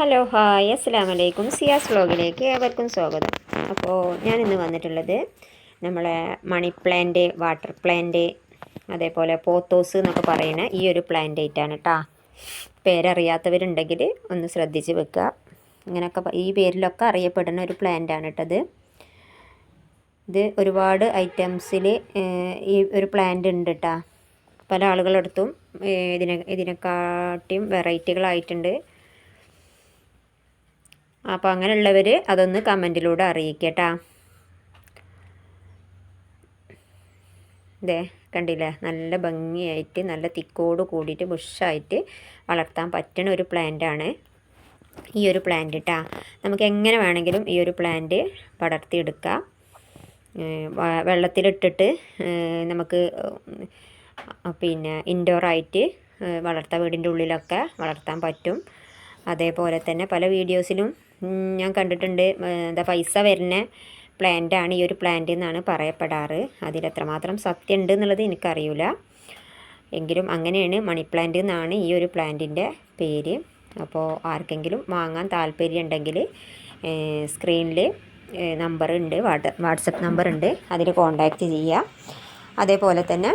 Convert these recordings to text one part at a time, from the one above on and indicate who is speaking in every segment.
Speaker 1: Hello hi അസ്സാം വലൈക്കും സിയാസ് വ്ലോഗിലേക്ക് ഏവർക്കും സ്വാഗതം. അപ്പോൾ ഞാൻ ഇന്ന് വന്നിട്ടുള്ളത് നമ്മളെ മണി പ്ലാന്റ് വാട്ടർ പ്ലാന്റ് അതേപോലെ പോത്തോസ് എന്നൊക്കെ പറയുന്ന ഈ ഒരു പ്ലാന്റ് ആയിട്ടാണ് കേട്ടോ പേരറിയാത്തവരുണ്ടെങ്കിൽ ഒന്ന് ശ്രദ്ധിച്ച് വെക്കുക. ഇങ്ങനെയൊക്കെ ഈ പേരിലൊക്കെ അറിയപ്പെടുന്ന ഒരു പ്ലാന്റ് ആണ് കേട്ടത് ഇത്. ഒരുപാട് ഐറ്റംസിൽ ഈ ഒരു പ്ലാന്റ് ഉണ്ട് കേട്ടോ പല ആളുകളടുത്തും ഇതിനെ ഇതിനെക്കാട്ടിയും വെറൈറ്റികളായിട്ടുണ്ട് അപ്പോൾ അങ്ങനെയുള്ളവർ അതൊന്ന് കമന്റിലൂടെ അറിയിക്കട്ടാ. ഇതേ കണ്ടില്ലേ? നല്ല ഭംഗിയായിട്ട് നല്ല തിക്കോട് കൂടിയിട്ട് ബുഷായിട്ട് വളർത്താൻ പറ്റുന്ന ഒരു പ്ലാന്റാണ് ഈ ഒരു പ്ലാന്റ് കേട്ടാ നമുക്ക് എങ്ങനെ വേണമെങ്കിലും ഈ ഒരു പ്ലാന്റ് പടർത്തിയെടുക്കാം വെള്ളത്തിലിട്ടിട്ട് നമുക്ക് പിന്നെ ഇൻഡോറായിട്ട് വളർത്താം വീടിന്റെ ഉള്ളിലൊക്കെ വളർത്താൻ പറ്റും. അതേപോലെ തന്നെ പല വീഡിയോസിലും ഞാൻ കണ്ടിട്ടുണ്ട് എന്താ പൈസ വരുന്ന പ്ലാന്റാണ് ഈ ഒരു പ്ലാന്റ് എന്നാണ് പറയപ്പെടാറ്. അതിലെത്രമാത്രം സത്യം ഉണ്ട് എന്നുള്ളത് എനിക്കറിയില്ല എങ്കിലും അങ്ങനെയാണ് മണി പ്ലാന്റ് എന്നാണ് ഈ ഒരു പ്ലാന്റിന്റെ പേര്. അപ്പോൾ ആർക്കെങ്കിലും വാങ്ങാൻ താല്പര്യം ഉണ്ടെങ്കിൽ സ്ക്രീനിൽ നമ്പർ ഉണ്ട് വാട്സപ്പ് നമ്പർ ഉണ്ട് അതിൽ കോൺടാക്റ്റ് ചെയ്യുക അതേപോലെ തന്നെ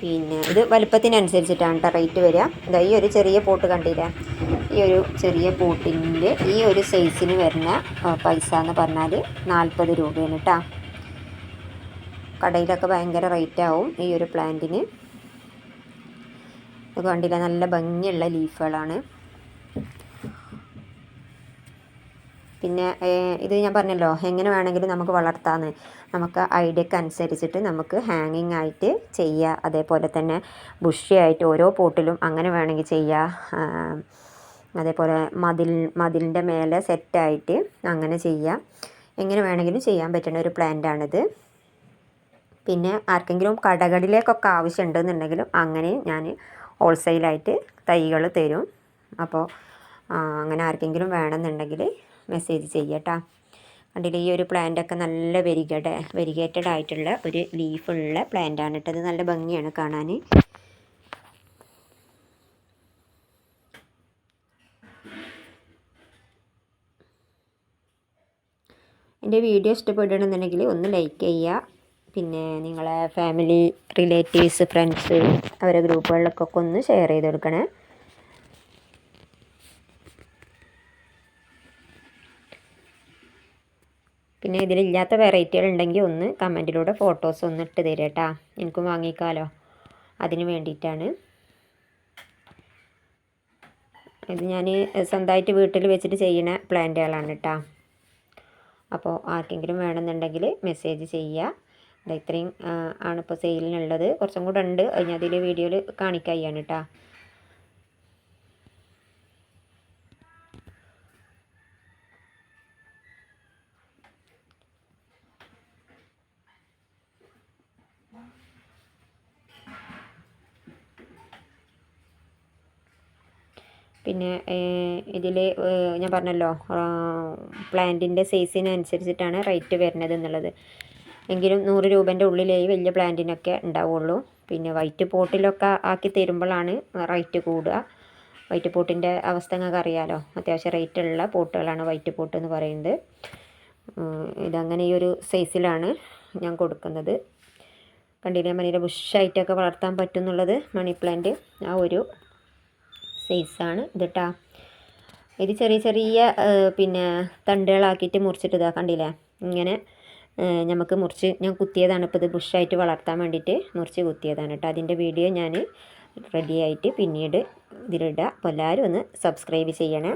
Speaker 1: പിന്നെ ഇത് വലുപ്പത്തിനനുസരിച്ചിട്ടാണ് കേട്ടോ റേറ്റ് വരിക. ഇതാ ഈ ഒരു ചെറിയ പോട്ട് കണ്ടില്ലേ? ഈ ഒരു ചെറിയ പോട്ടിന്റെ ഈ ഒരു സൈസിന് വരുന്ന പൈസ എന്ന് പറഞ്ഞാൽ നാൽപ്പത് രൂപയാണ് കേട്ടോ കടയിലൊക്കെ ഭയങ്കര റേറ്റ് ആവും ഈ ഒരു പ്ലാന്റിന് കണ്ടില്ല? നല്ല ഭംഗിയുള്ള ലീഫുകളാണ് പിന്നെ ഇത് ഞാൻ പറഞ്ഞല്ലോ എങ്ങനെ വേണമെങ്കിലും നമുക്ക് വളർത്താമെന്ന് നമുക്ക് ഐഡിയക്ക് അനുസരിച്ചിട്ട് നമുക്ക് ഹാങ്ങിങ് ആയിട്ട് ചെയ്യുക അതേപോലെ തന്നെ ബുഷിയായിട്ട് ഓരോ പോട്ടിലും അങ്ങനെ വേണമെങ്കിൽ ചെയ്യുക അതേപോലെ മതിൽ മതിലിന്റെ മേലെ സെറ്റായിട്ട് അങ്ങനെ ചെയ്യാം. എങ്ങനെ വേണമെങ്കിലും ചെയ്യാൻ പറ്റുന്ന ഒരു പ്ലാന്റാണിത്. പിന്നെ ആർക്കെങ്കിലും കടകളിലേക്കൊക്കെ ആവശ്യമുണ്ടെന്നുണ്ടെങ്കിലും അങ്ങനെ ഞാൻ ഹോൾസെയിലായിട്ട് തൈകൾ തരും. അപ്പോൾ അങ്ങനെ ആർക്കെങ്കിലും വേണമെന്നുണ്ടെങ്കിൽ മെസ്സേജ് ചെയ്യട്ടാ. കണ്ടില്ലേ ഈ ഒരു പ്ലാന്റൊക്കെ നല്ല വെരിഗഡ് വെരിഗേറ്റഡ് ആയിട്ടുള്ള ഒരു ലീഫുള്ള പ്ലാന്റാണ് കേട്ടത് നല്ല ഭംഗിയാണ് കാണാൻ. എന്റെ വീഡിയോ ഇഷ്ടപ്പെടുകയാണെന്നുണ്ടെങ്കിൽ ഒന്ന് ലൈക്ക് ചെയ്യുക. പിന്നെ നിങ്ങളെ ഫാമിലി റിലേറ്റീവ്സ് ഫ്രണ്ട്സ് അവരെ ഗ്രൂപ്പുകളിലൊക്കെ ഒന്ന് ഷെയർ ചെയ്ത് കൊടുക്കണേ. പിന്നെ ഇതിലില്ലാത്ത വെറൈറ്റികൾ ഉണ്ടെങ്കിൽ ഒന്ന് കമന്റിലൂടെ ഫോട്ടോസ് ഒന്ന് ഇട്ട് തരാം കേട്ടോ. എനിക്കും വാങ്ങിക്കാലോ. അതിന് വേണ്ടിയിട്ടാണ്. ഇത് ഞാൻ സ്വന്തമായിട്ട് വീട്ടിൽ വെച്ചിട്ട് ചെയ്യുന്ന പ്ലാന്റുകളാണ് കേട്ടോ. അപ്പോൾ ആർക്കെങ്കിലും വേണമെന്നുണ്ടെങ്കിൽ മെസ്സേജ് ചെയ്യുക. ഇത്രയും ആണിപ്പോൾ സെയിലിനുള്ളത് കുറച്ചും കൂടെ ഉണ്ട്. ഞാൻ അതിൽ വീഡിയോയിൽ കാണിക്കുകയാണ് കേട്ടോ. പിന്നെ ഇതിൽ ഞാൻ പറഞ്ഞല്ലോ പ്ലാന്റിന്റെ സൈസിനനുസരിച്ചിട്ടാണ് റേറ്റ് വരുന്നത് എന്നുള്ളത്. എങ്കിലും നൂറ് രൂപേന്റെ ഉള്ളിലേ വലിയ പ്ലാന്റിനൊക്കെ ഉണ്ടാവുള്ളൂ. പിന്നെ വൈറ്റ് പോട്ടിലൊക്കെ ആക്കി തരുമ്പോഴാണ് റേറ്റ് കൂടുക. വൈറ്റ് പോട്ടിന്റെ അവസ്ഥ നിങ്ങൾക്ക് അറിയാലോ അത്യാവശ്യം റേറ്റ് ഉള്ള പോട്ടുകളാണ് വൈറ്റ് പോട്ട് എന്ന് പറയുന്നത്. ഇതങ്ങനെ ഈ ഒരു സൈസിലാണ് ഞാൻ കൊടുക്കുന്നത്. കണ്ടില്ലേ മണിയുടെ ബുഷായിട്ടൊക്കെ വളർത്താൻ പറ്റും എന്നുള്ളത് മണി പ്ലാന്റ് ആ ഒരു സൈസാണ് ഇത് കേട്ടോ ഇത് ചെറിയ ചെറിയ പിന്നെ തണ്ടുകളാക്കിയിട്ട് മുറിച്ചിട്ട് ഇതാ കണ്ടില്ലേ? ഇങ്ങനെ നമുക്ക് മുറിച്ച് ഞാൻ കുത്തിയതാണ് ഇപ്പോൾ ഇത് ബുഷായിട്ട് വളർത്താൻ വേണ്ടിയിട്ട് മുറിച്ച് കുത്തിയതാണ് കേട്ടോ. അതിന്റെ വീഡിയോ ഞാൻ റെഡിയായിട്ട് പിന്നീട് ഇതിലിടുക അപ്പോൾ എല്ലാവരും ഒന്ന് സബ്സ്ക്രൈബ് ചെയ്യണേ.